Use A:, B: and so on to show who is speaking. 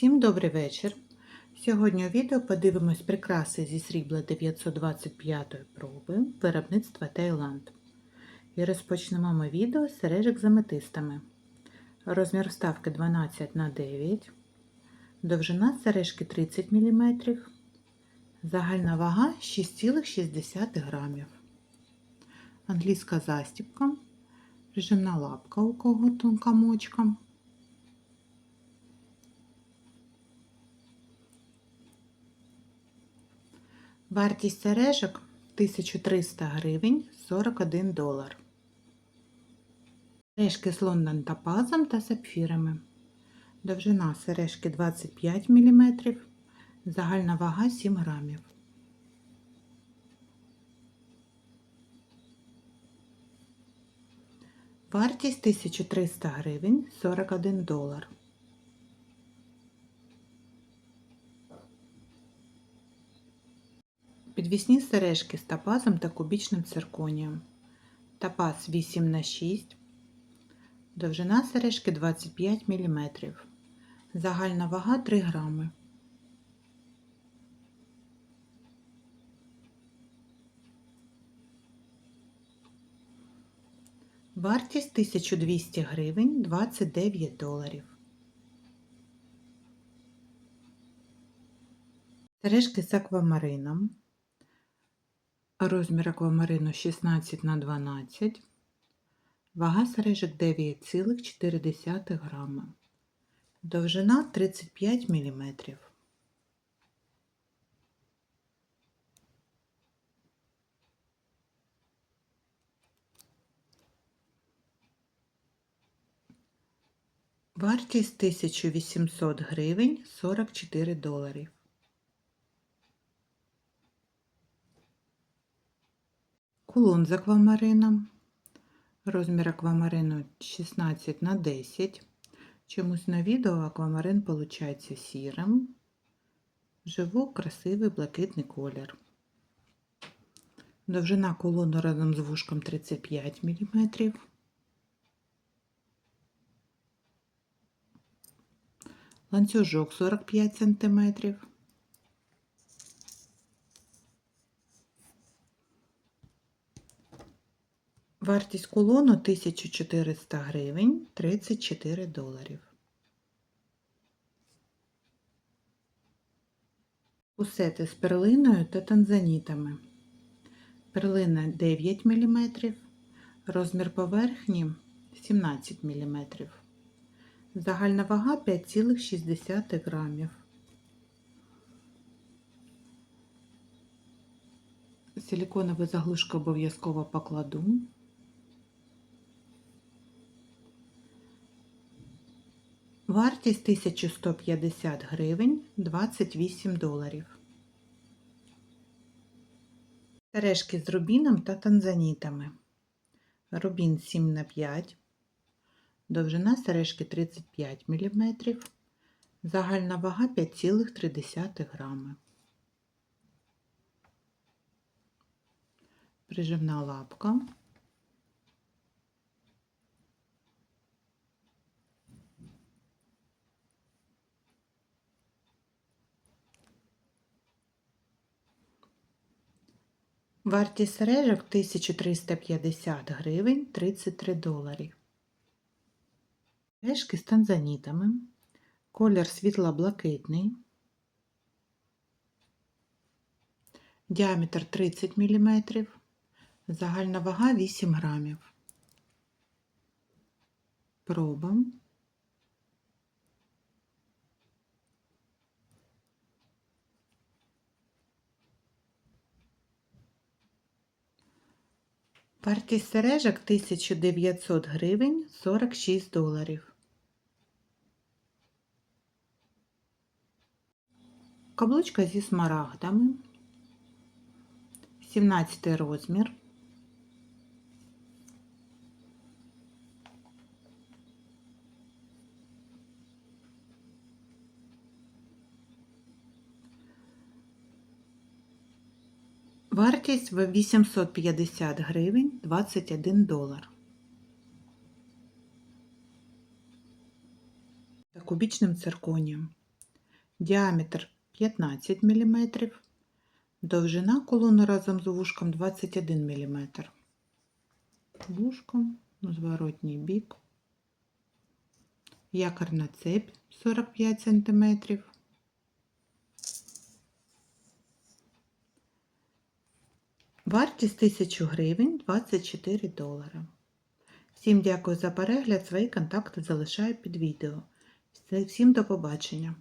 A: Всім добрий вечір. Сьогодні у відео подивимось прикраси зі срібла 925 проби виробництва Таїланд. І розпочнемо ми відео з сережок з аметистами. Розмір вставки 12 на 9 довжина сережки 30 мм, загальна вага 6,6 грамів. Англійська застібка, режимна лапка у кого тонка мочка. Вартість сережок 1300 гривень 41 долар. Сережки з Лондон топазом та сапфірами. Довжина сережки 25 мм, загальна вага 7 грамів. Вартість 1300 гривень 41 долар. Підвісні сережки з топазом та кубічним цирконієм. Топаз 8 на 6 Довжина сережки 25 мм. Загальна вага 3 грами. Вартість 1200 гривень 29 доларів. Сережки з аквамарином. Розмір аквамарину 16 на 12 Вага сережок 9,4 грама. Довжина 35 мм. Вартість 1800 гривень 44 доларів. Кулон з аквамарином. Розмір аквамарину 16 на 10. Чомусь на відео аквамарин виходить сірим. Живу красивий блакитний колір. Довжина кулону разом з вушком 35 мм. Ланцюжок 45 см. Вартість кулону 1400 гривень 34 доларів. Усети з перлиною та танзанітами. Перлина 9 мм, розмір поверхні 17 мм. Загальна вага 5,6 грамів. Силіконову заглушку обов'язково покладу. Вартість 1150 гривень 28 доларів. Сережки з рубіном та танзанітами. Рубін 7 на 5 довжина сережки 35 мм, загальна вага 5,3 грами. Прижимна лапка. Вартість сережок 1350 гривень 33 доларів. Сережки з танзанітами. Колір світло-блакитний. Діаметр 30 мм. Загальна вага 8 грамів. Проба. Вартість сережок 1900 гривень 46 доларів. Каблучка зі смарагдами. 17 розмір. Вартість в 850 гривень 21 долар. Та кубічним цирконієм. діаметр 15 мм, довжина колони разом з вушком 21 мм. Вушко, зворотній бік, якорна цепь 45 см. Вартість 1000 гривень 24 долари. Всім дякую за перегляд. Свої контакти залишаю під відео. Всім до побачення.